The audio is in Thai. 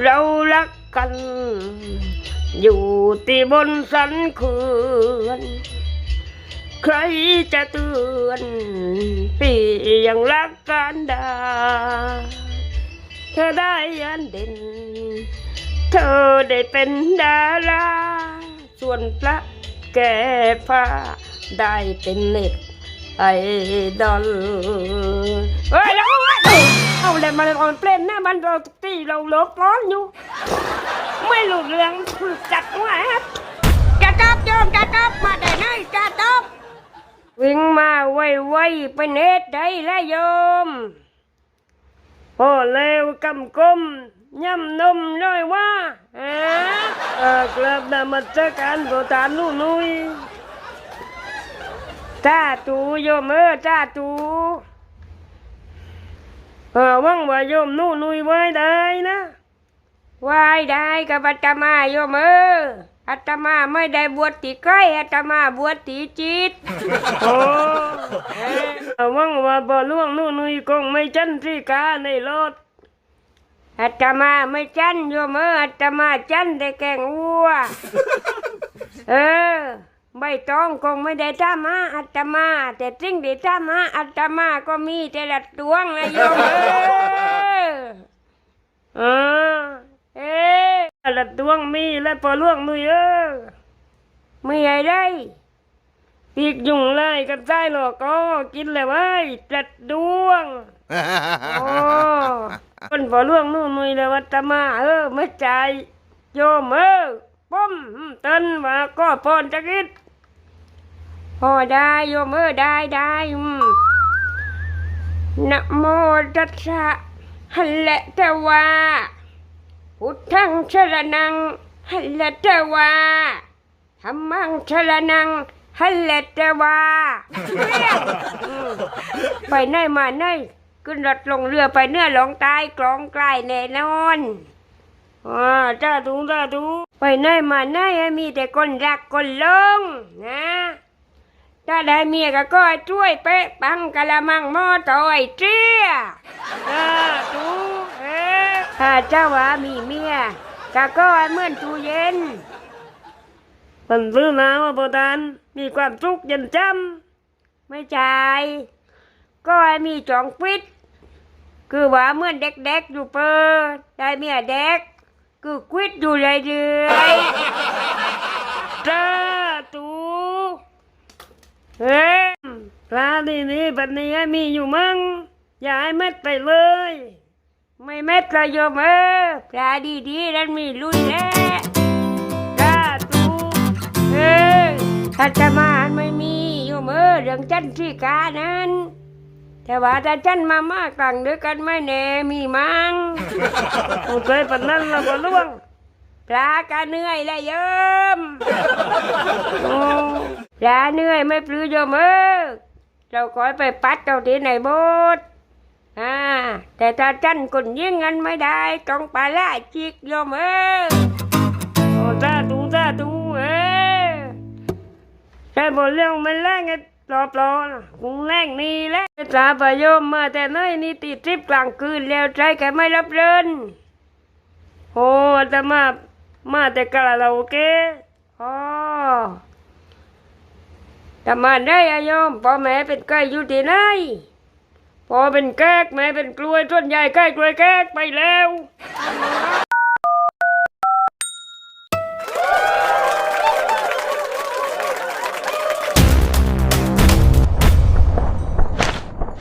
เรารักกัน อยู่ที่บนสันเขื่อนใครจะเตือนพี่ยังรักกันดาเธอได้ยันเด่น เธอได้เป็นดาราส่วนพระแก่ผ้าได้เป็นเน็ตไอดอลเฮ้ยแล้ว เอาเลยมาเลอนเพลนหน้ามันเราตีเราลบร้อนอยู่ ไม่หลุดเรื่องจัดว่าครับจะตอบโยมจะตอบมาได้ไหนจะตอบวิ่งมาไวๆไปเน็ตได้แล้วโยมพอเลวกำกลมย่ำนมน้อยว่าเอ๊ะเออกลับนำมาเจอกันโบตานนู่นนุยจ้าตูโยมเออจ้าตู เออว่างว่าโยมนู่นนุยไว้ได้นะไว้ได้กับอาตมาโยมเอออาตมาไม่ได้บวชตีใกล้อาตมาบวชตีจิตโอ้เอ๊ะหวังว่าบ่ล่วงนู่นนี่คงไม่จันทรีกาในรถอาตมาไม่จันโยมเอออาตมาจันแต่แกงวัวเออ ใบตองคงไม่ได้ทำมาอาตมา แต่สิ่งที่ทำมาอาตมาก็มีแต่ละดวงนะโยมเออเออเอ๊ะละดวงมีและพอล่วงนุ่ยเออไม่ใหญ่ได้ปีกยุงไล่กับไส้หลอกก็กินเลยเว้ยจัดดวงโอ้คนพอล่วงนู่นนุยเลยวัตมา เออไม่ใจายโยมเออป้อมเต้นว่าก็พรจะกิด พอได้โยมเออได้ได้อืมนะโมตัสสะหัลละตะวาพุทธังชรนังหัลละตะวาธรรมังชรนังฮัลเลตวาอืมไปไหนมาไหนขึ้นรถลงเรือไปเนื้อหลงตายกลองใกล้แน่นอนอ่าจ้าถุงจ้าถุงไปไหนมาไหนให้มีแต่คนรักคนหลงนะ ถ้าได้เมียก็ก็ช่วยเป๊ะปังกะละมังหม้อต่อยเจี้ยจ้าถุงเอ๊ะถ้าเจ้าว่ามีเมียก็ก็ให้เหมือนตู้เย็นมันซื้อน้ำมาโบราณมีความสุขเย็นจำไม่จ่ายก็ให้มีจองปิดคือว่าเหมื่อนเด็กๆอยู่เปอได้เมียเด็ก คือควิดอยู่เรื่อยๆจ้าตู เฮ้ยปลาดีนี้บัดนี้มีอยู่มั้งอย่าให้เม็ดไปเลย ไม่เม็ดประโยมเออปลาดีๆนั้นมีลุยแล้วสาธุเอ้ยถ้าจะมาไม่มีโยมเออเรื่องจันทรีกานั้น แต่ว่าถ้าจันมามากลังด้วยกันไม่แน่มีมั้งโอ้เคยปนนั้นละบ่ล่วงปลากาเหนื่อยแล้วยมโอ้ป ลาเหนื่อยไม่ปลื้อโยมเออเราขอไปปัดเจ้าที่ไหนบดอ่าแต่ถ้าจันคนยิ่งเงั้นไม่ได้ต้องปลาละจิกโยมเออโอ้ซาตูซาตูเอ้ใช่บนเรื่องมันแรงไงปลอปลอนะคงแรงนี่แหละสาประโยมมาแต่น้อยนี่ติดทริปกลางคืนแล้วใจแกไม่รับเรินโอ้แต่มามาแต่กะเราโอเคอ๋อ ทำมาได้อะโยมพ่อแม่เป็นไก่อยู่ที่ไหนพ่อเป็นแก๊กแม่เป็นกล้วยต้นใหญ่ใกล้กล้วยแก๊กไปแล้ว